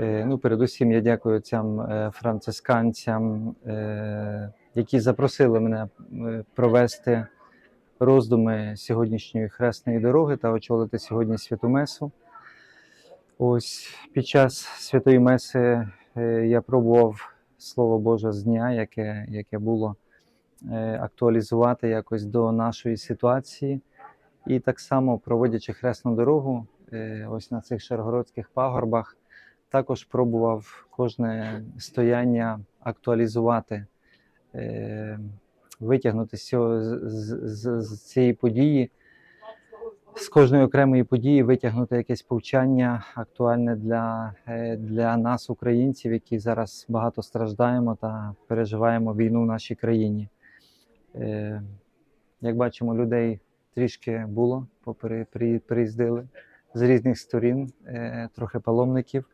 Е, Ну, передусім я дякую цим е, францисканцям, е, які запросили мене провести роздуми сьогоднішньої хресної дороги та очолити сьогодні святу месу. Ось під час святої меси я пробував Слово Боже з дня, яке, яке було актуалізувати якось до нашої ситуації. І так само, проводячи хресну дорогу, ось на цих шаргородських пагорбах, також пробував кожне стояння актуалізувати, е, витягнути з, цього, з, з, з цієї події, з кожної окремої події витягнути якесь повчання актуальне для, е, для нас, українців, які зараз багато страждаємо та переживаємо війну в нашій країні. Е, Як бачимо, людей трішки було, попри, при, приїздили з різних сторін, трохи паломників.